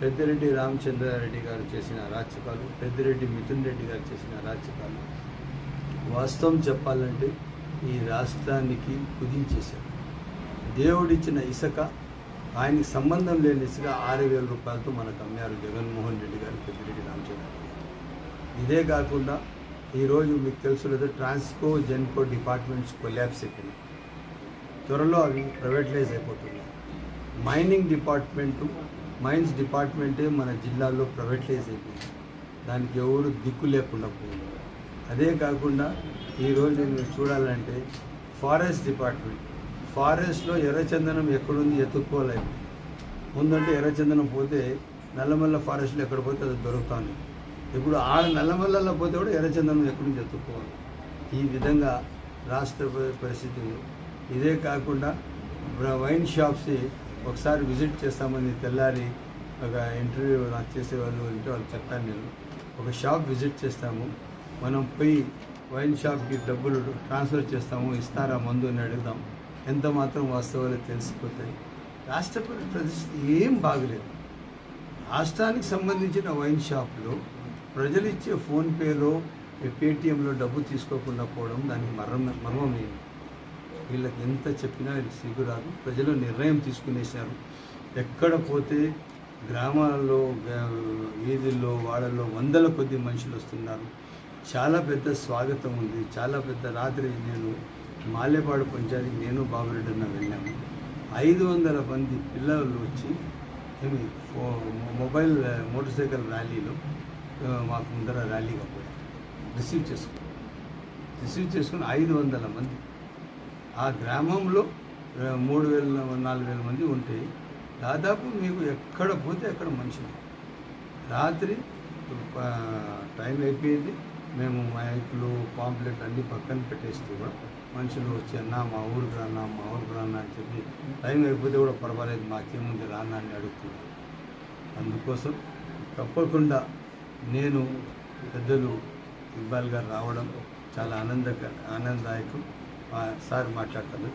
పెద్దిరెడ్డి రామచంద్రారెడ్డి గారు చేసిన అరాచకాలు పెద్దిరెడ్డి మిథున్ రెడ్డి గారు చేసిన అరాచకాలు వాస్తవం చెప్పాలంటే ఈ రాష్ట్రానికి కుదించేశారు. దేవుడిచ్చిన ఇసుక ఆయనకి సంబంధం లేని ఇసుక ఆరు వేల రూపాయలతో మనకు అమ్మారు జగన్మోహన్ రెడ్డి గారు పెద్దిరెడ్డి రామచంద్రారెడ్డి గారు. ఇదే కాకుండా ఈరోజు మీకు తెలుసు లేదా ట్రాన్స్కో జెన్కో డిపార్ట్మెంట్స్ కొల్యాబ్స్ అయిపోయినాయి. త్వరలో అవి ప్రైవేటైజ్ అయిపోతున్నాయి. మైనింగ్ డిపార్ట్మెంటు మైన్స్ డిపార్ట్మెంటే మన జిల్లాలో ప్రైవేటలైజ్ అయిపోయింది. దానికి ఎవరు దిక్కు లేకుండా పోయింది. అదే కాకుండా ఈరోజు నేను చూడాలంటే ఫారెస్ట్ డిపార్ట్మెంట్. ఫారెస్ట్లో ఎర్రచందనం ఎక్కడుంది ఎత్తుక్కోలేదు ముందంటే ఎర్రచందనం పోతే నల్లమల్ల ఫారెస్ట్లో ఎక్కడ పోతే అది దొరుకుతాను. ఇప్పుడు ఆడ నల్లమల్లలో పోతే కూడా ఎర్రచందనం ఎక్కడి నుంచి ఎత్తుక్కోవాలి. ఈ విధంగా రాష్ట్ర పరిస్థితి ఇదే కాకుండా వైన్ షాప్స్ని ఒకసారి విజిట్ చేస్తామని తెల్లారి ఒక ఇంటర్వ్యూ నాకు చేసేవాళ్ళు ఉంటే వాళ్ళు చెప్పాను నేను ఒక షాప్ విజిట్ చేస్తాము. మనం పోయి వైన్ షాప్కి డబ్బులు ట్రాన్స్ఫర్ చేస్తాము ఇస్తారా మందు అని అడుగుదాం. ఎంత మాత్రం వాస్తవాలు తెలిసిపోతాయి. రాష్ట్ర పరి- ఏం బాగలేదు. రాష్ట్రానికి సంబంధించిన వైన్ షాపులు ప్రజలు ఇచ్చే ఫోన్పేలో పేటిఎంలో డబ్బు తీసుకోకుండా పోవడం దానికి మర్మ మర్మం ఏంటి వీళ్ళకి ఎంత చెప్పినా వీళ్ళకి సిగ్గురాదు ప్రజలు నిర్ణయం తీసుకునేశారు. ఎక్కడ పోతే గ్రామాల్లో వీధుల్లో వాడల్లో వందల కొద్ది మనుషులు వస్తున్నారు. చాలా పెద్ద స్వాగతం ఉంది. చాలా పెద్ద రాత్రి నేను మాలేపాడు పంచాయతీకి నేను బాబురెడ్డి అన్న వెళ్ళాము. ఐదు వందల మంది పిల్లలు వచ్చి ఏమి మొబైల్ మోటార్ సైకిల్ ర్యాలీలో మాకు ముందర ర్యాలీగా పోయారు. రిసీవ్ చేసుకుని రిసీవ్ చేసుకుని ఐదు వందల మంది ఆ గ్రామంలో మూడు వేల నాలుగు వేల మంది ఉంటే దాదాపు మీకు ఎక్కడ పోతే అక్కడ మనుషులు. రాత్రి టైం అయిపోయింది. మేము మైకులు పాంప్లెట్ అన్నీ పక్కన పెట్టేస్తే కూడా మనుషులు వచ్చి అన్న మా ఊరికి రాన్నా మా ఊరికి రాన్నా అని చెప్పి టైం అయిపోతే కూడా పర్వాలేదు మాకేముంది రానా అని అడుగుతున్నారు. అందుకోసం తప్పకుండా నేను పెద్దలు ఇక్బాల్ గారు రావడం చాలా ఆనందకర ఆనందదాయకం. సార్ మాట్లాడతారు.